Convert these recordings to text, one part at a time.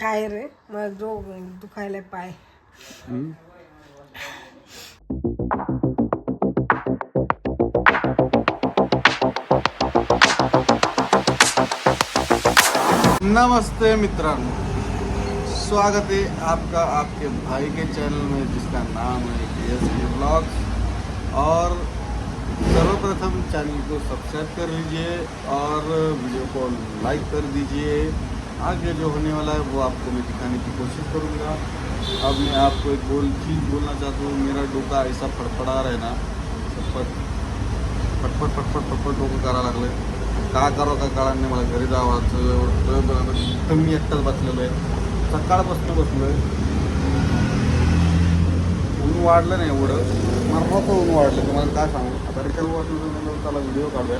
काय रे मग जो दुखायला पाय नमस्ते मित्रांनो स्वागत है आपका आपके भाई के चैनल में जिसका नाम है एस के ब्लॉग और सर्वप्रथम चैनल को सब्सक्राइब कर लीजिए और वीडियो को लाइक कर दीजिए। आगे जो होने वाला है वो आपको मैं दिखाने की कोशिश करूँगा। अब मैं आपको एक बोल चीज़ बोलना चाहता हूँ। मेरा डोका ऐसा फडफडा रहे ना फटफट फटफट फटफट फटफट डोकं करा लागलं। का करावं का कळांनी मला घरी जावाचं एवढं मी एकटाच बसलेलो आहे। सकाळपासून बसलो आहे ऊन वाढलं नाही एवढं. मरणाचं ऊन वाढलं तुम्हाला काय सांगू? आता रिकाल वाटलं त्याला व्हिडिओ काढूया.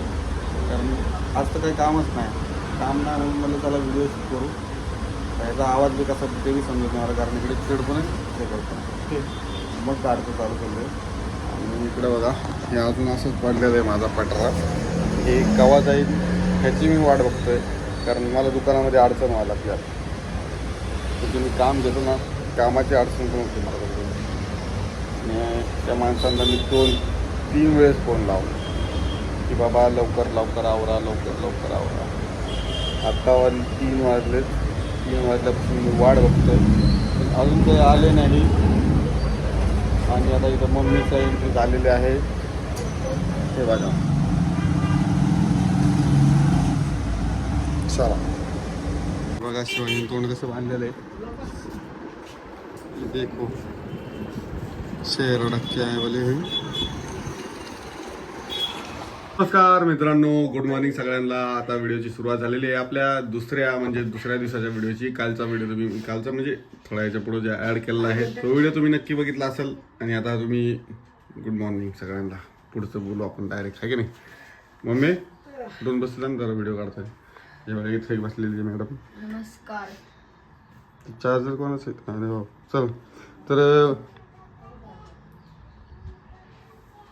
कारण आज तर काही कामच नाही. काम नाही म्हणून मला त्याला व्हिडिओ शूट करू. याचा आवाज बी कसा ते बी समजत नाही मला कारण इकडे खेळ पण आहे ते करतो मग काढतो चालू केलं आणि इकडे बघा हे अजून असंच पडलेलं आहे माझा पटरा. हे कवा जाईल ह्याची मी वाट बघतोय कारण मला दुकानामध्ये अडचण व्हायला लागली तुम्ही काम घेतो ना कामाची अडचण पण होती मला. आणि त्या माणसांना मी दोन तीन वेळेस फोन लावलो. की बाबा लवकर लवकर आवरा लवकर लवकर आवरा. आत्ता तीन वाजले तीन वाजल्यापासून मी वाट बघतोय. पण अजून काही आले नाही. आणि आता इथं मम्मीचा एंट्री झालेली आहे. हे बघा. चला. बघा शिवानी तोंड कसं बांधलेलं. आहे देखो. शेर डक्के आहे बोले. नमस्कार मित्रांनो गुड मॉर्निंग सगळ्यांना. आता व्हिडिओची सुरुवात झालेली आहे. आपल्या दुसऱ्या म्हणजे दुसऱ्या दिवसाच्या व्हिडिओची. कालचा व्हिडिओ तुम्ही कालचा म्हणजे थोड्या याच्यापुढे जे ॲड केलेला आहे तो व्हिडिओ तुम्ही नक्की बघितला असेल. आणि आता तुम्ही गुड मॉर्निंग सगळ्यांना. पुढचं बोलू आपण डायरेक्ट आहे की नाही? मम्मी दोन बसला ना जरा व्हिडिओ काढताय. इथे बसलेली मॅडम नमस्कार. चार्जर कोणाच आहे? अरे हो चल. तर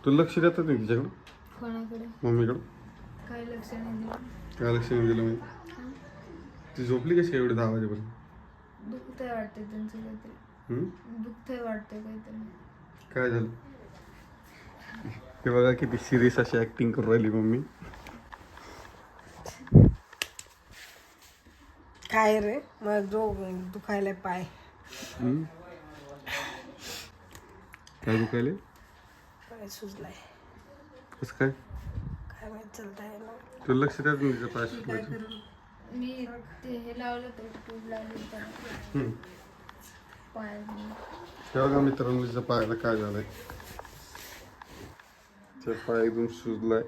तू लक्ष देतात नाही तिच्याकडं? कोणाकडे? मम्मीकडं? काय लक्ष नाही दिलं. काय लक्ष नाही दिलं मी ती झोपली कशी एवढी दहा वाजेपर्यंत? दुखतंय वाटते त्यांचं काहीतरी. हम्म? दुखतंय वाटतंय काहीतरी. काय झालं? ते बघा किती सिरियस अशी ऍक्टिंग करून राहिली मम्मी. काय रे? मग जो दुखायला पाय. हम्म? काय दुखायले पाय सुजलाय. कसं काय? माहीत तुला लक्ष द्या तुम्ही तिच्या काय पायाशी करू मी ते हे लावलं तर ट्यूब लावली त्याला हम्म. पायात हे बघा मित्रांनो तिच्या पायाला काय झालंय? ते पाय एकदम सुजलाय.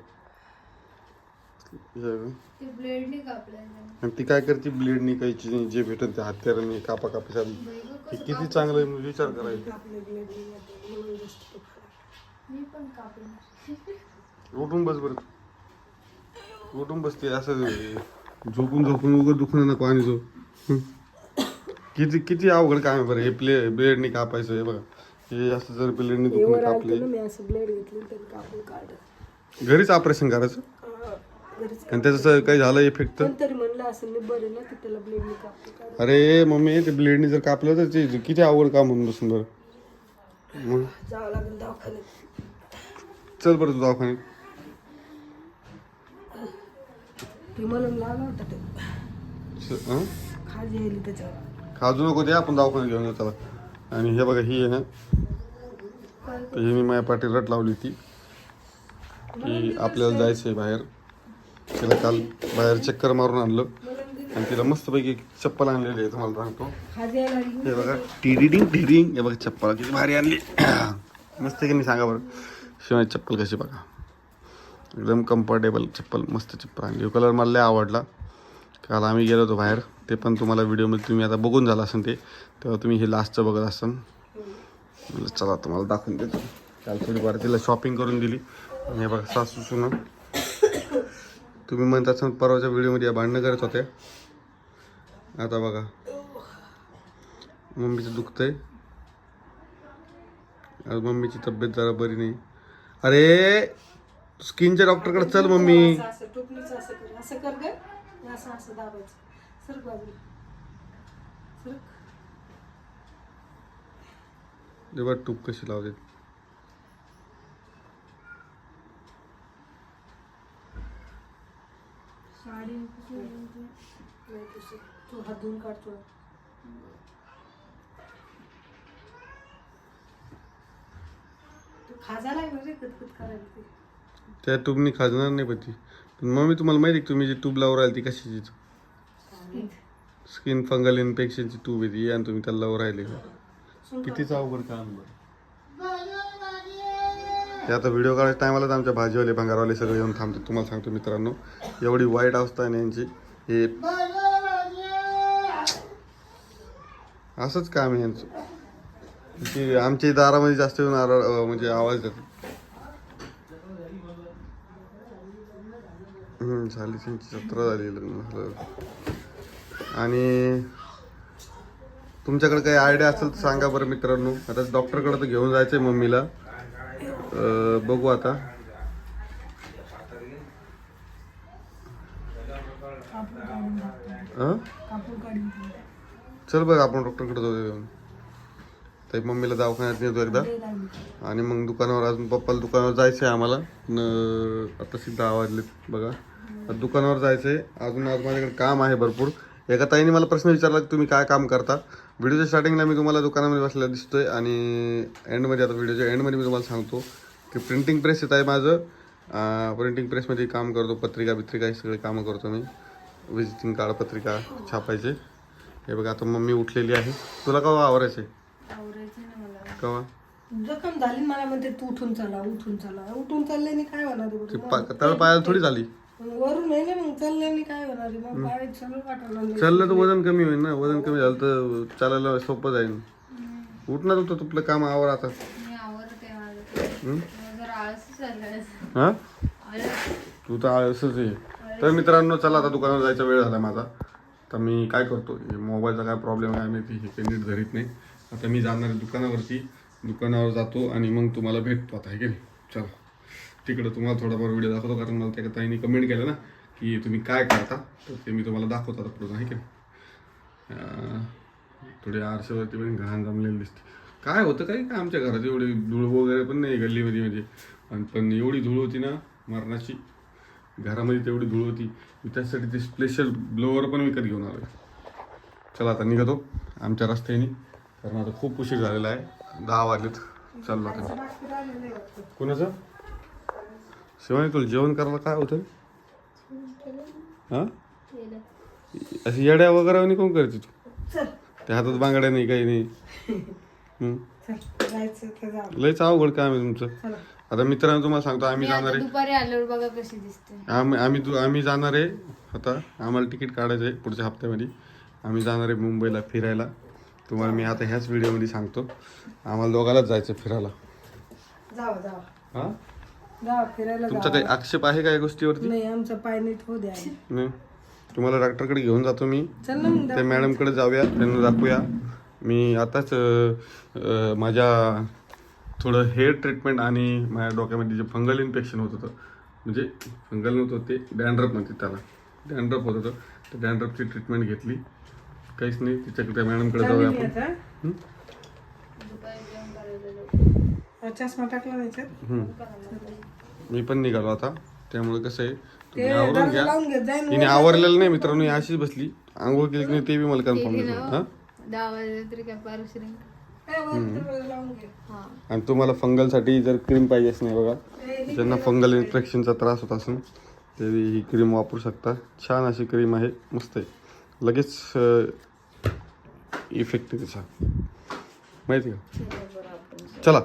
हे बघा. ते ब्लेडने कापलंय त्याला. आणि ती काय करते? ब्लेड निकायची जे भेटत ते हत्याराने कापा कापा बाई गं, हे कसं किती चांगलं आहे म्हणजे विचार करायचा. आपले ब्लेड म्हणून जास्त दुखायला. मी पण कापलं उठून बस बरं उठून बसते असं झोपून झोपून उघड दुखणं नको आणि जो. किती किती अवघड काम आहे बरं हे प्ले ब्लेडनी कापायचं हे बघा. हे असं जर ब्लेडनी दुखणं कापले. घरीच ऑपरेशन करायचं? आणि त्याचं काही झालं इफेक्ट तर? अरे मम्मी ते ब्लेडनी जर कापलं तर ते किती अवघड काम होऊन बसून बरं. चल बरं तू दवाखान्यात. होता ते. हं? खाज येईल त्याच्यावर. खाजू नको ते आपण दवाखान्यात घेऊन चला आणि हे बघा ही आहे ना. तर ही मी माझ्या पाठी रट लावली ती की आपल्याला जायचं आहे बाहेर. तिला काल बाहेर चक्कर मारून आणलं. आणि तिला मस्तपैकी एक चप्पल आणलेली आहे तुम्हाला सांगतो. खाज यायला लागली हे बघा टिरिडिंग टिरिंग हे बघा चप्पल किती भारी आणली. मस्त की नाही सांगा बरं. शिवाय चप्पल कशी बघा. एकदम कम्फर्टेबल चप्पल मस्त चप्पल. आणली कलर मला लय आवडला. काल आम्ही गेलो होतो बाहेर. ते पण तुम्हाला व्हिडिओमध्ये तुम्ही आता बघून झाला असेल ते. तेव्हा तुम्ही हे लास्टचं बघत असाल. म्हणलं चला तुम्हाला दाखवून देतो. काल थोडीफार तिला शॉपिंग करून दिली. आणि हे बघा सासू सुना. तुम्ही म्हणत असाल परवाच्या व्हिडिओमध्ये या भांडणं करत होते आता बघा. मम्मीचं दुखतंय. आहे मम्मीची तब्येत जरा बरी नाही. अरे! स्किनच्या डॉक्टरकडे चल मम्मी असं असं टोपलीचं असं कर असं कर ग असं असं दाबायचं बाजूला सरक. टूप कशी लावते साडी? नाही तशी. तू हात धुवून काढ थोडं. तू खाजा लागलं रे कतकत करायला ते. त्या ट्यूबनी खाजणार नाही पण मग पण मम्मी तुम्हाला माहिती आहे का तुम्ही जी ट्यूब लावून राहिली ती कशाची स्किन फंगल इन्फेक्शनची ट्यूब आहे ती. आणि तुम्ही त्याला लावून राहिले सुन कितीच अवघड काम ते आता व्हिडिओ काढायच्या टायमालाच आमच्या भाजीवाले भंगारवाले सगळे येऊन थांबतात. तुम्हाला सांगतो मित्रांनो एवढी वाईट अवस्था आहे ना यांची. हे असंच काम आहे यांचं. आमच्या दारामध्ये जास्त येऊन आर म्हणजे आवाज देतात. हम्म, झाली त्यांची जत्रा झाली लग्न झालं आणि तुमच्याकडे काही आयडिया असेल तर सांगा बरं मित्रांनो. आता डॉक्टरकडे तर घेऊन जायचं आहे मम्मीला बघू आता. चल बघ आपण डॉक्टरकडे जाऊ घेऊन. तर मम्मीला दवाखान्यात नेतो एकदा. आणि मग दुकानावर अजून पप्पाला दुकानावर जायचं आहे आम्हाला. न आता सिद्धा आवाजले बघा. दुकानावर जायचं आहे अजून आज माझ्याकडे काम आहे भरपूर. एका ताईने मला प्रश्न विचारला की तुम्ही काय काम करता? व्हिडिओच्या स्टार्टिंगला मी तुम्हाला दुकानामध्ये बसलेला दिसतोय आणि एंडमध्ये आता व्हिडिओच्या एंडमध्ये मी तुम्हाला सांगतो की प्रिंटिंग प्रेस येत आहे माझं. प्रिंटिंग प्रेसमध्ये काम करतो पत्रिका बित्रिका हे सगळे कामं करतो मी. विजिटिंग कार्ड पत्रिका छापायचे. हे बघा आता मम्मी उठलेली आहे. तुला केव्हा आवरायचे केव्हा जखम झाली मला म्हणते तू उठून चला उठून चला. उठून चालल्याने काय होणार आहे? ती बरं? पा तळ पायाला थोडी झाली. वरून आहे ना मग चालल्याने काय होणार? आहे मग पाय सगळं पाठवलं लागलं. चाललं तर वजन कमी होईल ना वजन कमी झालं तर चालायला सोपं जाईल. उठणार होतं तुपलं काम आवर आता. मी आवरते माझं हं? मला जरा आळस चाललाय. हा? आळस? तू तर आळसच आहे. तर मित्रांनो चला आता दुकानावर जायचा वेळ झाला माझा. तर मी काय करतो हे मोबाईलचा काय प्रॉब्लेम आहे माहिती हे काही नीट धरीत नाही. आता मी जाणार आहे दुकानावरती. दुकानावर जातो आणि मग तुम्हाला भेटतो आता आहे की नाही? चला. तिकडं तुम्हाला थोडाफार व्हिडिओ दाखवतो कारण मला त्या ताईने कमेंट केलं ना की तुम्ही काय करता? तर ते मी तुम्हाला दाखवतो आता पुढं आहे की थोडी आरशावरती पण घाण जमलेली दिसते. काय होतं काही का आमच्या घरात एवढी धूळ वगैरे पण नाही गल्लीमध्ये म्हणजे. आणि पण एवढी धूळ होती ना मरणाची. घरामध्ये तेवढी धूळ होती. मी त्यासाठी ते स्पेशल ब्लोअर पण विकत घेऊन आलो चला आता निघतो आमच्या रस्त्याने कारण आता खूप उशीर झालेला आहे. दहा वाजलेत. चाललो आता. कोणाचं? शिवानी तुला जेवण करायला काय होतं? हां? अशी येड्या वगैरे कोण करते तू? त्या हातात बांगड्या नाही काही नाही. लयच अवघड काम आहे तुमचं. आता मित्रांनो तुम्हाला सांगतो आम्ही जाणार आहे. आम्ही आम्ही आम्ही जाणार आहे आता. आम्हाला तिकीट काढायचं आहे पुढच्या हप्त्यामध्ये. आम्ही जाणार आहे मुंबईला फिरायला. तुम्हाला मी आता ह्याच व्हिडिओमध्ये सांगतो. आम्हाला दोघालाच जायचं फिरायला. हां? फिरायला तुमचा काही आक्षेप आहे का या गोष्टीवरती? नाही आमचा पाय नीट होऊ द्या. नाही. तुम्हाला डॉक्टरकडे घेऊन जातो मी. चल ना मग त्या मॅडमकडे जाऊया त्यांना दाखवूया. मी आताच अं, माझ्या थोडं हेअर ट्रीटमेंट आणि माझ्या डोक्यामध्ये जे फंगल इन्फेक्शन होत होतं म्हणजे फंगल नव्हतं ते डॅन्ड्रफ म्हणते त्याला. डॅन्ड्रफ होत होतं त्या डॅन्ड्रफची ट्रीटमेंट घेतली. काहीच नाही तिच्याकडे त्या मॅडमकडे जाऊया चालेल मी आपण. आता? हा, चष्मा टाकला नाही याच्यात? मी पण निघालो आता. त्यामुळे कसं आहे तुम्ही आवरून घ्या. लावून घेत जाईन तिने आवरलेलं नाही मित्रांनो ही अशीच बसली. आंघोळ केली की नाही ते बी मला कन्फर्म केली देतो ना हां? दहा वाजले तरी काय पारुश्री ए, वर दरवाजा लावून घे. हा. आणि तुम्हाला फंगलसाठी जर क्रीम पाहिजे नाही बघा. ज्यांना फंगल इन्फेक्शनचा त्रास होत असेल ते ही क्रीम वापरू शकता. छान अशी क्रीम आहे. मस्त आहे. लगेच इफेक्ट आहे त्याचा माहिती का? चला.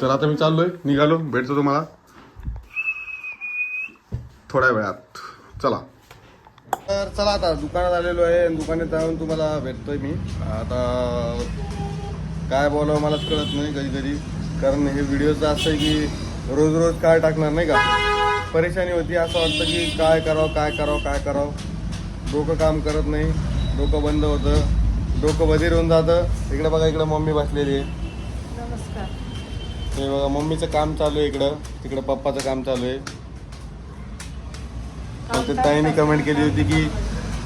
तर आता मी चाललोय निघालो. भेटतो तुम्हाला. थोड्या वेळात. चला. तर चला आता दुकानात आलेलो आहे दुकानात जाऊन तुम्हाला भेटतोय मी. आता काय बोलावं मलाच कळत नाही कधी कधी कारण हे व्हिडिओचं असं आहे की रोज रोज काय टाकणार नाही का? परेशानी होती असं वाटतं की काय करावं काय करावं काय करावं? डोकं काम करत नाही डोकं बंद होतं डोकं बधीर होऊन जातं. इकडे बघा इकडे मम्मी बसलेली आहे. नमस्कार. हे बघा मम्मीचं काम चालू आहे इकडं. तिकडं पप्पाचं काम चालू आहे. तर ते ताईने कमेंट केली होती की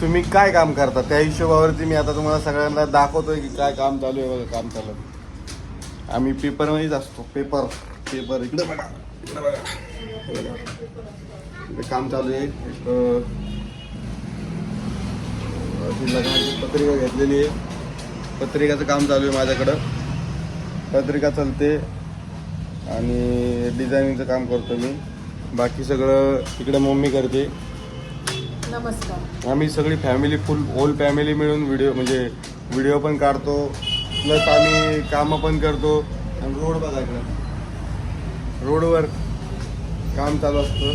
तुम्ही काय काम करता? त्या हिशोबावरती मी आता तुम्हाला सगळ्यांना दाखवतोय की काय काम चालू आहे बघा काम चालू आहे. आम्ही पेपरमध्येच असतो. पेपर पेपर इकडे बघा बघा. इकडे काम चालू आहे. एक लग्नाची पत्रिका घेतलेली आहे. पत्रिकाचं काम चालू आहे माझ्याकडं. पत्रिका चालते आणि डिझायनिंगचं काम करतो मी. बाकी सगळं इकडे मम्मी करते. नमस्कार. आम्ही सगळी फॅमिली फुल होल फॅमिली मिळून व्हिडिओ म्हणजे व्हिडिओ पण काढतो प्लस आम्ही कामं पण करतो. आणि रोड बघा इकडं. रोडवर काम चालू असतं.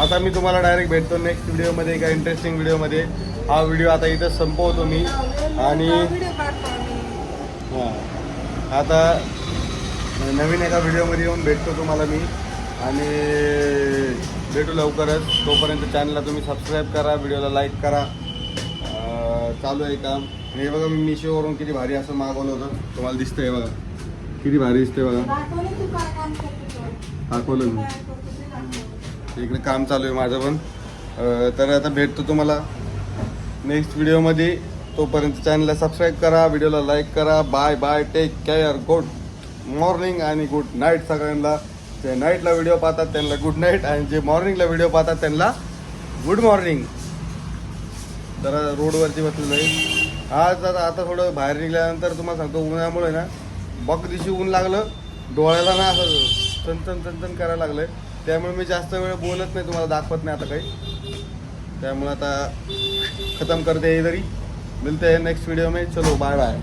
आता मी तुम्हाला डायरेक्ट भेटतो नेक्स्ट व्हिडिओमध्ये एका इंटरेस्टिंग व्हिडिओमध्ये हा व्हिडिओ आता इथं संपवतो मी. आणि हां आता नवीन एका व्हिडिओमध्ये येऊन भेटतो तुम्हाला मी. आणि भेटू लवकरच. तोपर्यंत चॅनलला तुम्ही सबस्क्राईब करा व्हिडिओला लाईक करा. चालू आहे काम. हे बघा मी मिशोवरून किती भारी असं मागवलं होतं. तुम्हाला दिसतंय बघा. किती भारी दिसतंय बघा. दाखवलं मी. इकडे काम चालू आहे माझं पण. तर आता भेटतो तुम्हाला. नेक्स्ट व्हिडिओमध्ये तोपर्यंत चॅनलला सबस्क्राईब करा व्हिडिओला लाईक करा. Bye bye take care good morning आणि गुड नाईट सगळ्यांना. जे नाईटला व्हिडिओ पाहतात त्यांना गुड नाईट आणि जे मॉर्निंगला व्हिडिओ पाहतात त्यांना गुड मॉर्निंग जरा रोडवरती बसलेलो आहे. आज आता आता थोडं बाहेर निघाल्यानंतर तुम्हाला सांगतो उन्हामुळे ना बघ दिवशी ऊन लागलं डोळ्याला ना असं चनचन चनचन करायला लागलंय. त्यामुळे मी जास्त वेळ बोलत नाही तुम्हाला दाखवत नाही आता काही. त्यामुळे आता खतम करते हे तरी. मिलते नेक्स्ट व्हिडिओ में. चलो बाय बाय